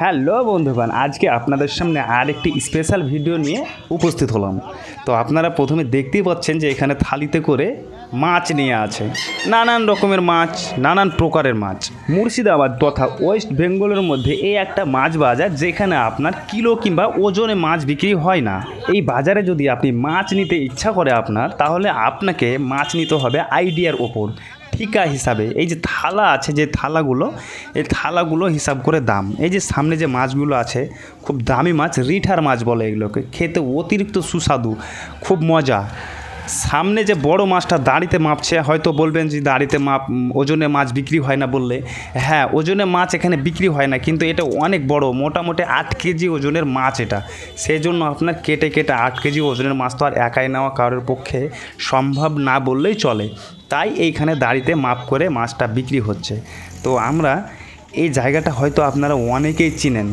Hello বন্ধুগণ, আজকে আপনাদের সামনে আর একটি স্পেশাল ভিডিও নিয়ে উপস্থিত হলাম। তো আপনারা প্রথমে দেখতেই পাচ্ছেন যে এখানে থালিতে করে মাছ নিয়ে আছে। নানান রকমের মাছ, নানান প্রকারের মাছ। মুর্শিদাবাদ তথা ওয়েস্ট বেঙ্গলের মধ্যে এই একটা মাছ বাজার যেখানে আপনার কিলো কিংবা ওজনে মাছ বিক্রি হয় না। এই বাজারে যদি আপনি মাছ নিতে ইচ্ছা করে আপনার, তাহলে আপনাকে মাছ নিতে হবে আইডিয়ার ওপর। ঠিকা হিসাবে, এই যে থালা আছে যে থালাগুলো, এই থালাগুলো হিসাব করে দাম। এই যে সামনে যে মাছগুলো আছে, খুব দামি মাছ, রিঠার মাছ বলে এগুলোকে, খেতে অতিরিক্ত সুস্বাদু, খুব মজা। সামনে যে বড় মাছটা দাঁড়িতে মাপছে, হয়তো বলবেন যে দাড়িতে মাপ ওজনে মাছ বিক্রি হয় না বললে। হ্যাঁ ওজনে মাছ এখানে বিক্রি হয় না, কিন্তু এটা অনেক বড়, মোটামুটি আট কেজি ওজনের মাছ এটা। সেই জন্য আপনার কেটে কেটে আট কেজি ওজনের মাছ তো আর একাই নেওয়া কারোর পক্ষে সম্ভব না বললেই চলে। তাই এইখানে দাঁড়িতে মাপ করে মাছটা বিক্রি হচ্ছে। তো আমরা এই জায়গাটা হয়তো আপনারা অনেকেই চিনেন,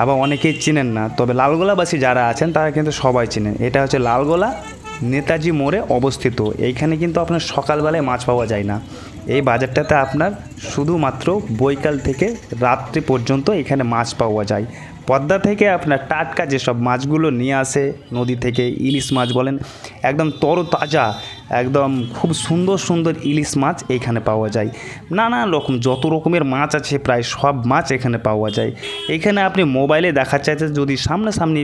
আবার অনেকেই চিনেন না। তবে লালগোলাবাসী যারা আছেন, তারা কিন্তু সবাই চিনেন। এটা হচ্ছে লালগোলা নেতাজি মোড়ে অবস্থিত। এইখানে কিন্তু আপনার সকালবেলায় মাছ পাওয়া যায় না। এই বাজারটাতে আপনার শুধুমাত্র বৈকাল থেকে রাত্রি পর্যন্ত এখানে মাছ পাওয়া যায়। পদ্মা থেকে আপনার টাটকা যেসব মাছগুলো নিয়ে আসে, নদী থেকে ইলিশ মাছ বলেন, একদম তরতাজা, একদম খুব সুন্দর সুন্দর ইলিশ মাছ এখানে পাওয়া যায়। নানান রকম যত রকমের মাছ আছে, প্রায় সব মাছ এখানে পাওয়া যায়। এখানে আপনি মোবাইলে দেখা চাইতে যদি সামনাসামনি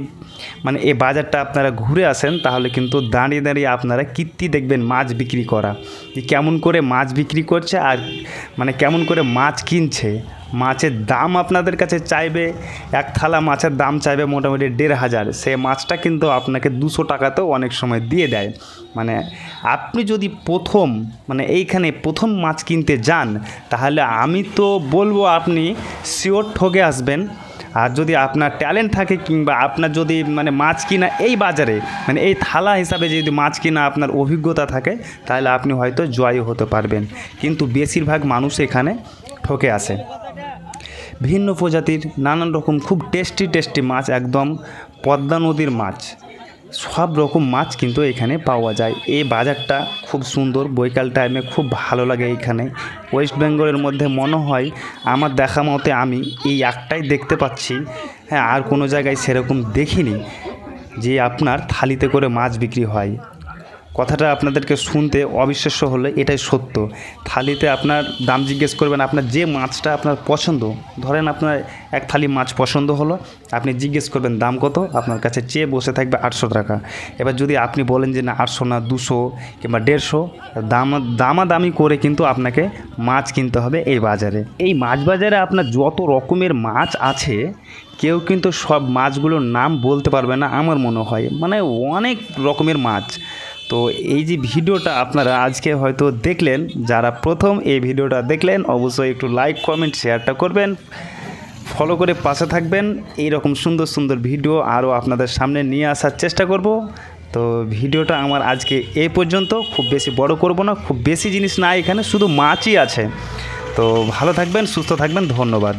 মানে এই বাজারটা আপনারা ঘুরে আসেন, তাহলে কিন্তু দাঁড়িয়ে দাঁড়িয়ে আপনারা কীর্তি দেখবেন মাছ বিক্রি করা। কেমন করে মাছ বিক্রি করছে আর মানে কেমন করে মাছ কিনছে। মাছের দাম আপনাদের কাছে চাইবে, এক থালা মাছের দাম চাইবে মোটামুটি দেড় হাজার। সে মাছটা কিন্তু আপনাকে দুশো টাকাতেও অনেক সময় দিয়ে দেয়। মানে আপনি যদি প্রথম মানে এইখানে প্রথম মাছ কিনতে যান, তাহলে আমি তো বলব আপনি শিওর ঠকে আসবেন। আর যদি আপনার ট্যালেন্ট থাকে কিংবা আপনার যদি মানে মাছ কিনা এই বাজারে মানে এই থালা হিসাবে যদি মাছ কিনা আপনার অভিজ্ঞতা থাকে, তাহলে আপনি হয়তো জয়ী হতে পারবেন। কিন্তু বেশিরভাগ মানুষ এখানে ঠকে আসে। ভিন্ন প্রজাতির নানান রকম খুব টেস্টি টেস্টি মাছ, একদম পদ্মা নদীর মাছ। সব রকম মাছ কিন্তু এখানে পাওয়া যায়। এই বাজারটা খুব সুন্দর, বৈকাল টাইমে খুব ভালো লাগে এখানে। ওয়েস্ট বেঙ্গলের মধ্যে মনে হয় আমার দেখা মতে আমি এই একটাই দেখতে পাচ্ছি। হ্যাঁ আর কোনো জায়গায় সেরকম দেখিনি যে আপনার থালিতে করে মাছ বিক্রি হয়। কথাটা আপনাদেরকে শুনতে অবিশ্বাস্য হলে এটাই সত্য। থালিতে আপনার দাম জিজ্ঞেস করবেন, আপনার যে মাছটা আপনার পছন্দ, ধরেন আপনার এক থালি মাছ পছন্দ হলো, আপনি জিজ্ঞেস করবেন দাম কত, আপনার কাছে চেয়ে বসে থাকবে আটশো টাকা। এবার যদি আপনি বলেন যে না, আটশো না, দুশো কিংবা দেড়শো, দাম, দামাদামি করে কিন্তু আপনাকে মাছ কিনতে হবে এই বাজারে। এই মাছ বাজারে আপনার যত রকমের মাছ আছে, কেউ কিন্তু সব মাছগুলোর নাম বলতে পারবে না, আমার মনে হয়। মানে অনেক রকমের মাছ। তো এই যে ভিডিওটা আপনারা আজকে হয়তো দেখলেন, যারা প্রথম এই ভিডিওটা দেখলেন, অবশ্যই একটু লাইক কমেন্ট শেয়ারটা করবেন। ফলো করে পাশে থাকবেন। এই রকম সুন্দর সুন্দর ভিডিও আরও আপনাদের সামনে নিয়ে আসার চেষ্টা করব। তো ভিডিওটা আমার আজকে এ পর্যন্ত। খুব বেশি বড় করব না, খুব বেশি জিনিস না এখানে, শুধু মাছই আছে। তো ভালো থাকবেন, সুস্থ থাকবেন, ধন্যবাদ।